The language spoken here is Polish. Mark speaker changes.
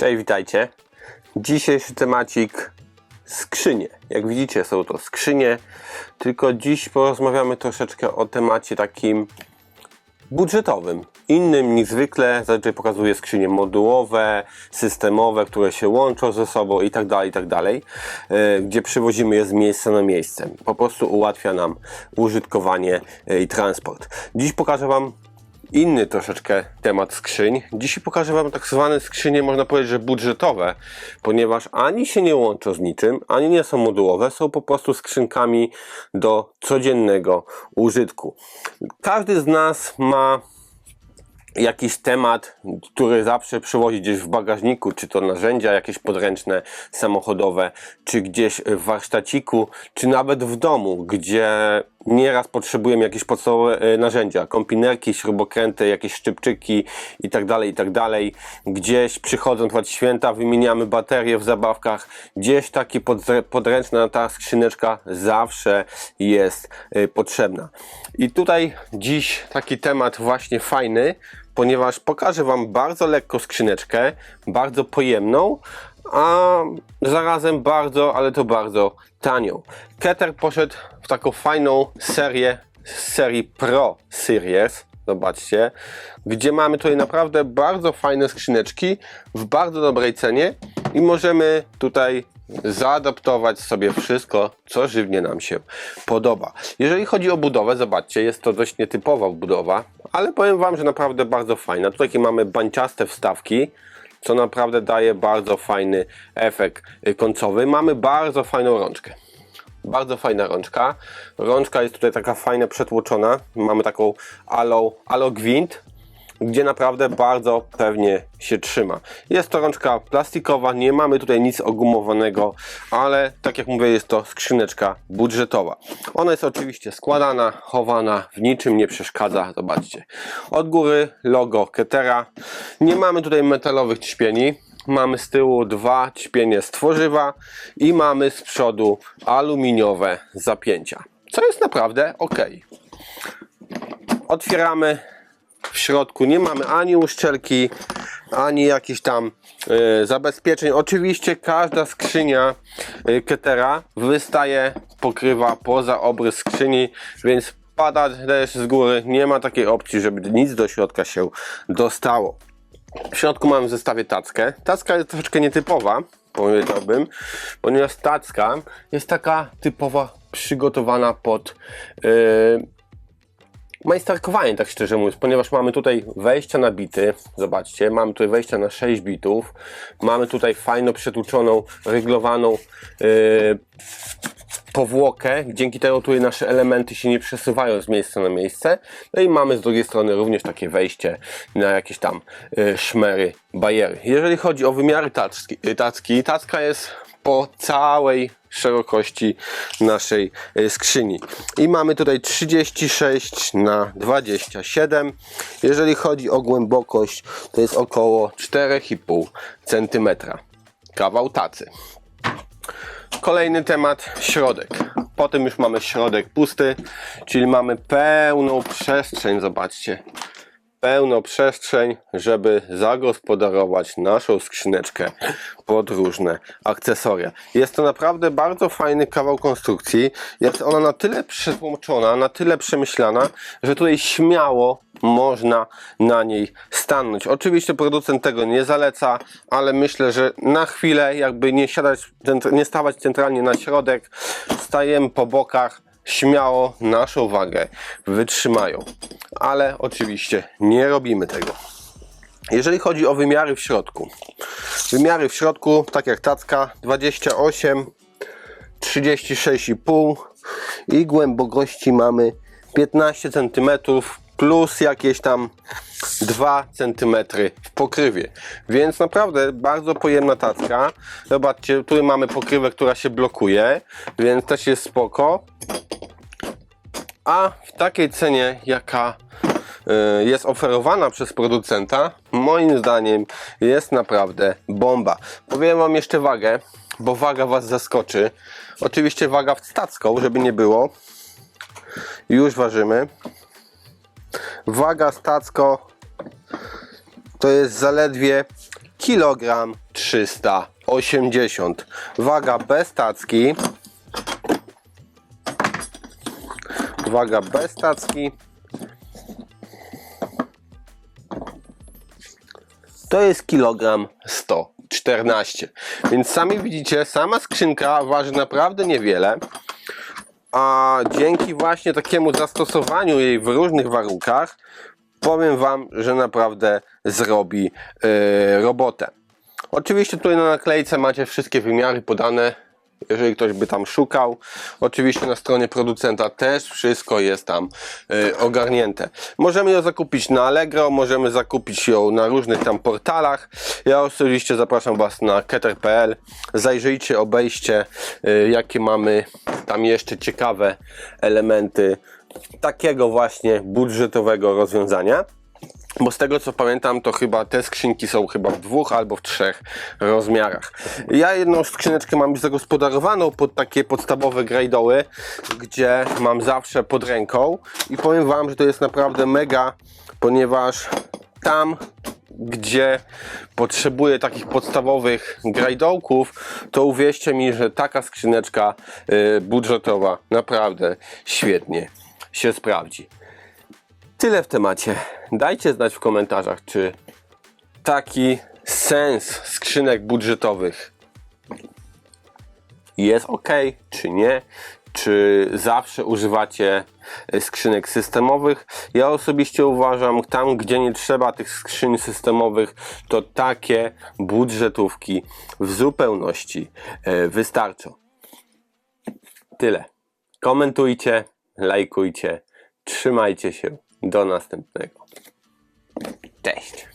Speaker 1: Cześć, witajcie. Dzisiejszy temacik skrzynie. Jak widzicie, są to skrzynie, tylko dziś porozmawiamy troszeczkę o temacie takim budżetowym. Innym niż zwykle, zazwyczaj pokazuję skrzynie modułowe, systemowe, które się łączą ze sobą i tak dalej, i tak dalej, e, gdzie przywozimy je z miejsca na miejsce. Po prostu ułatwia nam użytkowanie e, i transport. Dziś pokażę Wam inny troszeczkę temat skrzyń. Dzisiaj pokażę Wam tak zwane skrzynie, można powiedzieć, że budżetowe, ponieważ ani się nie łączą z niczym, ani nie są modułowe, są po prostu skrzynkami do codziennego użytku. Każdy z nas ma jakiś temat, który zawsze przywozi gdzieś w bagażniku, czy to narzędzia jakieś podręczne, samochodowe, czy gdzieś w warsztaciku, czy nawet w domu, gdzie nieraz potrzebujemy jakieś podstawowe e, narzędzia, kompinerki, śrubokręty, jakieś szczypczyki i tak dalej, i tak dalej. Gdzieś przychodzą trwać święta, wymieniamy baterie w zabawkach, gdzieś taki podręczna ta skrzyneczka zawsze jest e, potrzebna. I tutaj dziś taki temat właśnie fajny, ponieważ pokażę Wam bardzo lekko skrzyneczkę, bardzo pojemną, a zarazem bardzo, ale to bardzo tanią. Keter poszedł w taką fajną serię z serii Pro Series. Zobaczcie, gdzie mamy tutaj naprawdę bardzo fajne skrzyneczki w bardzo dobrej cenie i możemy tutaj zaadaptować sobie wszystko, co żywnie nam się podoba. Jeżeli chodzi o budowę, zobaczcie, jest to dość nietypowa budowa, ale powiem Wam, że naprawdę bardzo fajna. Tutaj mamy banciaste wstawki, co naprawdę daje bardzo fajny efekt końcowy. Mamy bardzo fajną rączkę. Bardzo fajna rączka. Rączka jest tutaj taka fajna przetłoczona. Mamy taką alo, alo gwint, gdzie naprawdę bardzo pewnie się trzyma. Jest to rączka plastikowa, nie mamy tutaj nic ogumowanego, ale tak jak mówię, jest to skrzyneczka budżetowa. Ona jest oczywiście składana, chowana, w niczym nie przeszkadza. Zobaczcie. Od góry logo Ketera. Nie mamy tutaj metalowych ćpieni. Mamy z tyłu dwa ćpienie z tworzywa i mamy z przodu aluminiowe zapięcia. Co jest naprawdę ok. Otwieramy środku nie mamy ani uszczelki, ani jakichś tam e, zabezpieczeń. Oczywiście każda skrzynia e, Ketera wystaje, pokrywa poza obrys skrzyni, więc pada deszcz z góry, nie ma takiej opcji, żeby nic do środka się dostało. W środku mamy w zestawie tackę. Tacka jest troszeczkę nietypowa, powiedziałbym, ponieważ tacka jest taka typowa przygotowana pod yy, majsterkowanie, tak szczerze mówiąc, ponieważ mamy tutaj wejścia na bity, zobaczcie, mamy tutaj wejścia na 6 bitów, mamy tutaj fajno przetłuczoną, ryglowaną yy, powłokę, dzięki temu tutaj nasze elementy się nie przesuwają z miejsca na miejsce, no i mamy z drugiej strony również takie wejście na jakieś tam yy, szmery, bajery. Jeżeli chodzi o wymiary tacki, tacki tacka jest po całej szerokości naszej y, skrzyni. I mamy tutaj 36 na 27. Jeżeli chodzi o głębokość, to jest około 4,5 cm. Kawał tacy. Kolejny temat, środek. Potem już mamy środek pusty, czyli mamy pełną przestrzeń, zobaczcie. Pełną przestrzeń, żeby zagospodarować naszą skrzyneczkę pod różne akcesoria. Jest to naprawdę bardzo fajny kawał konstrukcji. Jest ona na tyle przetłoczona, na tyle przemyślana, że tutaj śmiało można na niej stanąć. Oczywiście producent tego nie zaleca, ale myślę, że na chwilę jakby nie siadać, nie stawać centralnie na środek, stajemy po bokach, śmiało naszą wagę wytrzymają. Ale oczywiście nie robimy tego. Jeżeli chodzi o wymiary w środku. Wymiary w środku, tak jak tacka, 28, 36,5 i głębokości mamy 15 cm plus jakieś tam 2 cm w pokrywie. Więc naprawdę bardzo pojemna tacka. Zobaczcie, tu mamy pokrywę, która się blokuje, więc też jest spoko. A w takiej cenie, jaka y, jest oferowana przez producenta, moim zdaniem jest naprawdę bomba. Powiem Wam jeszcze wagę, bo waga Was zaskoczy. Oczywiście waga w stacką, żeby nie było. Już ważymy. Waga stacko to jest zaledwie kilogram 380. Waga bez tacki. Waga bez tacki. To jest kilogram 114. Więc sami widzicie, sama skrzynka waży naprawdę niewiele. A dzięki właśnie takiemu zastosowaniu jej w różnych warunkach, powiem Wam, że naprawdę zrobi yy, robotę. Oczywiście tutaj na naklejce macie wszystkie wymiary podane, jeżeli ktoś by tam szukał. Oczywiście na stronie producenta też wszystko jest tam yy, ogarnięte. Możemy ją zakupić na Allegro, możemy zakupić ją na różnych tam portalach. Ja osobiście zapraszam Was na keter.pl. Zajrzyjcie, obejście, yy, jakie mamy tam jeszcze ciekawe elementy takiego właśnie budżetowego rozwiązania. Bo z tego co pamiętam, to chyba te skrzynki są chyba w dwóch albo w trzech rozmiarach. Ja jedną skrzyneczkę mam już zagospodarowaną pod takie podstawowe grajdoły, gdzie mam zawsze pod ręką i powiem Wam, że to jest naprawdę mega, ponieważ tam gdzie potrzebuję takich podstawowych grajdołków, to uwierzcie mi, że taka skrzyneczka y, budżetowa naprawdę świetnie się sprawdzi. Tyle w temacie. Dajcie znać w komentarzach, czy taki sens skrzynek budżetowych jest ok, czy nie. Czy zawsze używacie skrzynek systemowych? Ja osobiście uważam, tam gdzie nie trzeba tych skrzyń systemowych, to takie budżetówki w zupełności e, wystarczą. Tyle. Komentujcie, lajkujcie, trzymajcie się. Do następnego. Cześć.